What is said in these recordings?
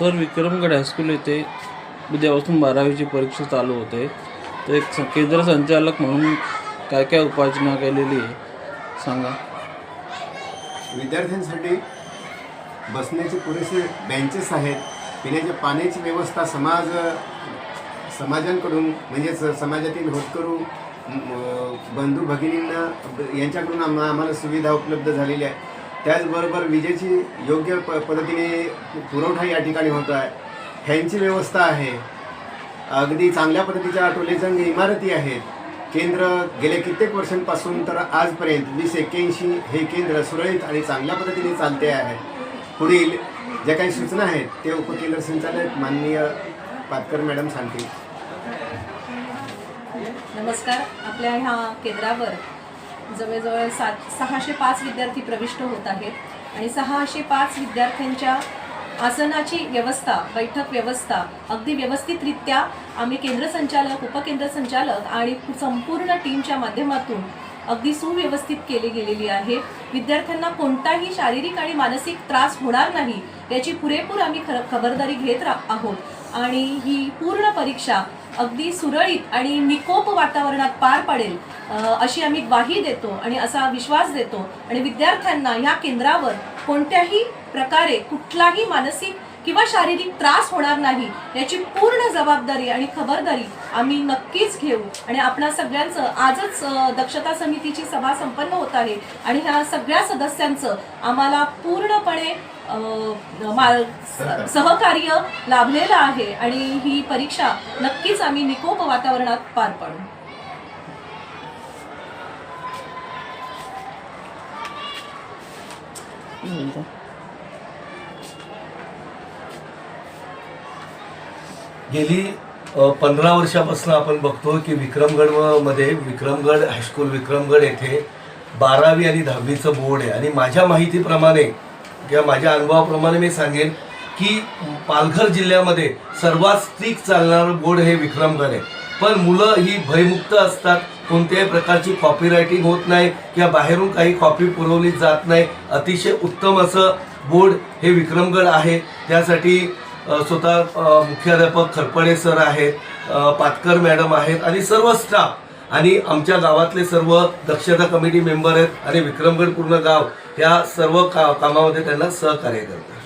Sir Vikramgad high school येथे उद्यापासून बारावीची परीक्षा चालू होते. तर एक स- केंद्र संचालक म्हणून काय काय उपाययोजना केलेली आहे? सांगा. विद्यार्थ्यांसाठी बसण्याचे पुरेसे बेंचेस आहेत. पिण्याच्या पाण्याची व्यवस्था समाज समाजांकडून म्हणजेच समाजातील होतकरू बंधू भगिनींना यांच्याकडून आम्हा आम्हाला सुविधा उपलब्ध झालेल्या आहे त्याचबरोबर विजेची योग्य प पद्धतीने पुरवठा या ठिकाणी होतो आहे. फॅनची व्यवस्था आहे. अगदी चांगल्या पद्धतीच्या टोलेजंग इमारती आहेत. केंद्र गेल्या कित्येक वर्षांपासून तर आजपर्यंत वीस एक्क्याऐंशी हे केंद्र सुरळीत आणि चांगल्या पद्धतीने चालते आहे. पुढील ज्या काही सूचना आहेत ते उपकेंद्र संचालक माननीय पातकर मॅडम सांगतील. नमस्कार. आपल्या ह्या केंद्रावर जवळजवळ सात सहाशे पाच विद्यार्थी प्रविष्ट होत आहेत. आणि सहाशे पाच विद्यार्थ्यांच्या आसनाची व्यवस्था बैठक व्यवस्था अगदी व्यवस्थितरित्या आम्ही केंद्र संचालक उपकेंद्र संचालक आणि संपूर्ण टीमच्या माध्यमातून अगदी सुव्यवस्थित केली गेलेली आहे. विद्यार्थ्यांना कोणताही शारीरिक आणि मानसिक त्रास होणार नाही याची पुरेपूर आम्ही खर खबरदारी घेत रा आहोत. आणि ही पूर्ण परीक्षा अगदी सुरळीत आणि निकोप वातावरणात पार पडेल अशी आम्ही ग्वाही देतो आणि असा विश्वास देतो. आणि विद्यार्थ्यांना ह्या केंद्रावर कोणत्याही प्रकारे कुठलाही मानसिक किंवा शारीरिक त्रास होणार नाही याची पूर्ण जबाबदारी आणि खबरदारी आम्ही नक्कीच घेऊ. आणि आपणा सगळ्यांचं आजच दक्षता समितीची सभा संपन्न होत आहे आणि ह्या सगळ्या सदस्यांचं आम्हाला पूर्णपणे सहकार्य लाभलेलं आहे आणि ही परीक्षा नक्कीच आम्ही निकोप वातावरणात पार पाडू. गेली पंधरा वर्षापासून आपण बघतो की विक्रमगडमध्ये विक्रमगड हायस्कूल विक्रमगड येथे बारावी आणि दहावीचं बोर्ड आहे. आणि माझ्या माहितीप्रमाणे किंवा माझ्या अनुभवाप्रमाणे मी सांगेन की पालघर जिल्ह्यामध्ये सर्वात स्ट्रिक्ट चालणारं बोर्ड हे विक्रमगड आहे. पण मुलं ही भयमुक्त असतात. कोणत्याही प्रकारची कॉपी रायटिंग होत नाही किंवा बाहेरून काही कॉपी पुरवली जात नाही. अतिशय उत्तम असं बोर्ड हे विक्रमगड आहे. त्यासाठी स्वतः मुख्याध्यापक खरपडे सर आहेत पातकर मॅडम आहेत आणि सर्व स्टाफ आणि आमच्या गावातले सर्व दक्षता कमिटी मेंबर आहेत आणि विक्रमगड पूर्ण गाव या सर्व का कामामध्ये त्यांना सहकार्य करतात.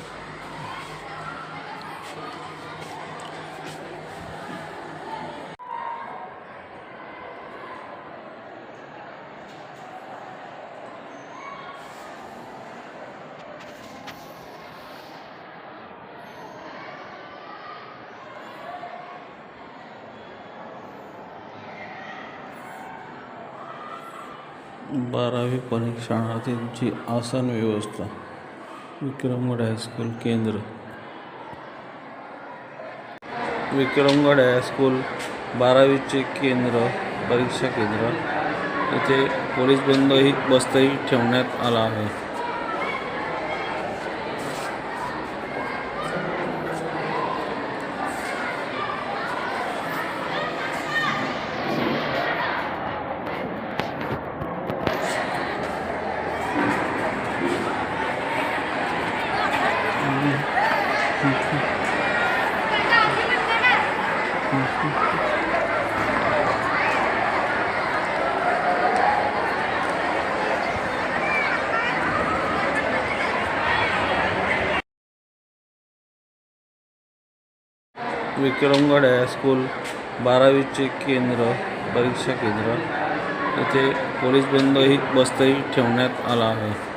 बारावी परीक्षार्थींची आसन व्यवस्था. विक्रमगड हायस्कूल केंद्र. विक्रमगड हायस्कूल बारावीचे केंद्र परीक्षा केंद्र. येथे पोलीस बंदही बस्तही ठेवण्यात आला आहे. विक्रमगड हायस्कूल बारावीचे केंद्र परीक्षा केंद्र. येथे पोलीस बंदही बस्तही ठेवण्यात आला आहे.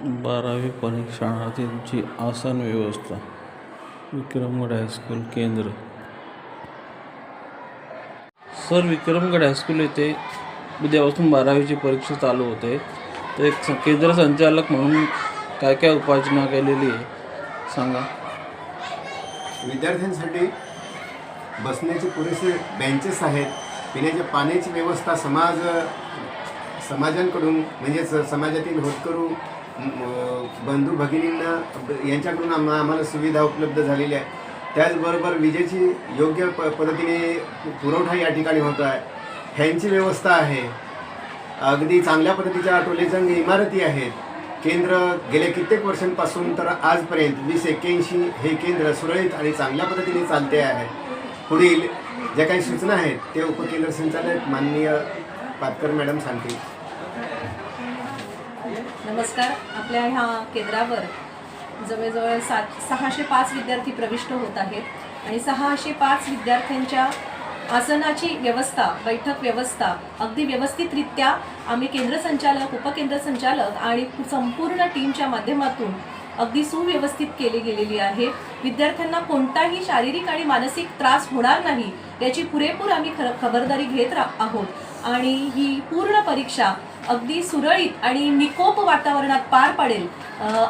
बारावी परीक्षार्थींची आसन व्यवस्था विक्रमगड हायस्कूल केंद्र. सर विक्रमगड हायस्कूल येथे उद्यापासून बारावीची परीक्षा चालू होते. तर एक केंद्र संचालक म्हणून काय काय उपाययोजना केलेली आहे? सांगा. विद्यार्थ्यांसाठी बसण्याचे पुरेसे बेंचेस आहेत. पिण्याच्या पाण्याची व्यवस्था समाज समाजांकडून म्हणजेच समाजातील होतकरू बंधू भगिनींना यांच्याकडून आम्हा आम्हाला सुविधा उपलब्ध झालेली आहे त्याचबरोबर विजेची योग्य प पद्धतीने पुरवठा या ठिकाणी होतो आहे. फॅनची व्यवस्था आहे. अगदी चांगल्या पद्धतीच्या टोलेजंग इमारती आहेत. केंद्र गेल्या कित्येक वर्षांपासून तर आजपर्यंत वीस एक्क्याऐंशी हे केंद्र सुरळीत आणि चांगल्या पद्धतीने चालते आहे. पुढील ज्या काही सूचना आहेत ते उपकेंद्र संचालक माननीय पातकर मॅडम सांगतील. नमस्कार. आपल्या ह्या केंद्रावर जवळजवळ सात सहाशे पाच विद्यार्थी प्रविष्ट होत आहेत आणि सहाशे पाच विद्यार्थ्यांच्या आसनाची व्यवस्था बैठक व्यवस्था अगदी व्यवस्थितरित्या आम्ही केंद्र संचालक उपकेंद्र संचालक आणि संपूर्ण टीमच्या माध्यमातून अगदी सुव्यवस्थित केली गेलेली आहे. विद्यार्थ्यांना कोणताही शारीरिक आणि मानसिक त्रास होणार नाही याची पुरेपूर आम्ही खर खबरदारी घेत रा आहोत. आणि ही पूर्ण परीक्षा अगदी सुरळीत आणि निकोप वातावरणात पार पडेल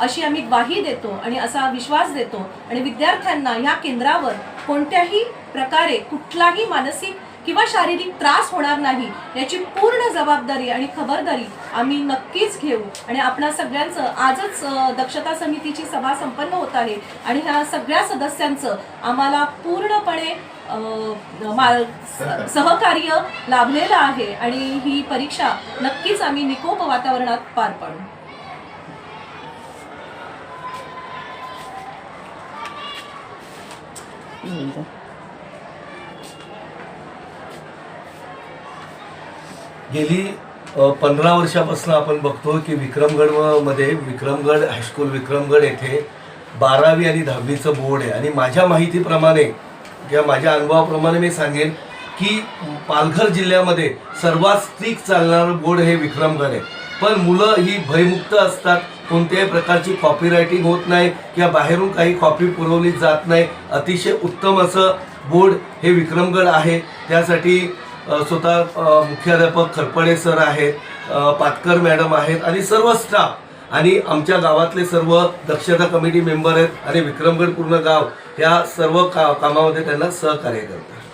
अशी आम्ही ग्वाही देतो आणि असा विश्वास देतो. आणि विद्यार्थ्यांना ह्या केंद्रावर कोणत्याही प्रकारे कुठलाही मानसिक किंवा शारीरिक त्रास होणार नाही याची पूर्ण जबाबदारी आणि खबरदारी आम्ही नक्कीच घेऊ. आणि आपणा सगळ्यांचं आजच दक्षता समितीची सभा संपन्न होत आहे आणि ह्या सगळ्या सदस्यांचं आम्हाला पूर्णपणे मा- सहकार्य लाभलेलं आहे आणि ही परीक्षा नक्कीच आम्ही निकोप वातावरणात पार पाडू. गेली पंधरा वर्षापासून आपण बघतो की विक्रमगडमध्ये विक्रमगड हायस्कूल विक्रमगड येथे बारावी आणि दहावीचं बोर्ड आहे. आणि माझ्या माहितीप्रमाणे किंवा माझ्या अनुभवाप्रमाणे मी सांगेन की पालघर जिल्ह्यामध्ये सर्वात स्ट्रिक चालणारं बोर्ड हे विक्रमगड आहे. पण मुलं ही भयमुक्त असतात. कोणत्याही प्रकारची कॉपी रायटिंग होत नाही किंवा बाहेरून काही कॉपी पुरवली जात नाही. अतिशय उत्तम असं बोर्ड हे विक्रमगड आहे. त्यासाठी स्वतः मुख्याध्यापक खरपडे सर आहेत पातकर मॅडम आहेत आणि सर्व स्टाफ आणि आमच्या गावातले सर्व दक्षता कमिटी मेंबर आहेत आणि विक्रमगड पूर्ण गाव या सर्व का कामामध्ये त्यांना सहकार्य करतात.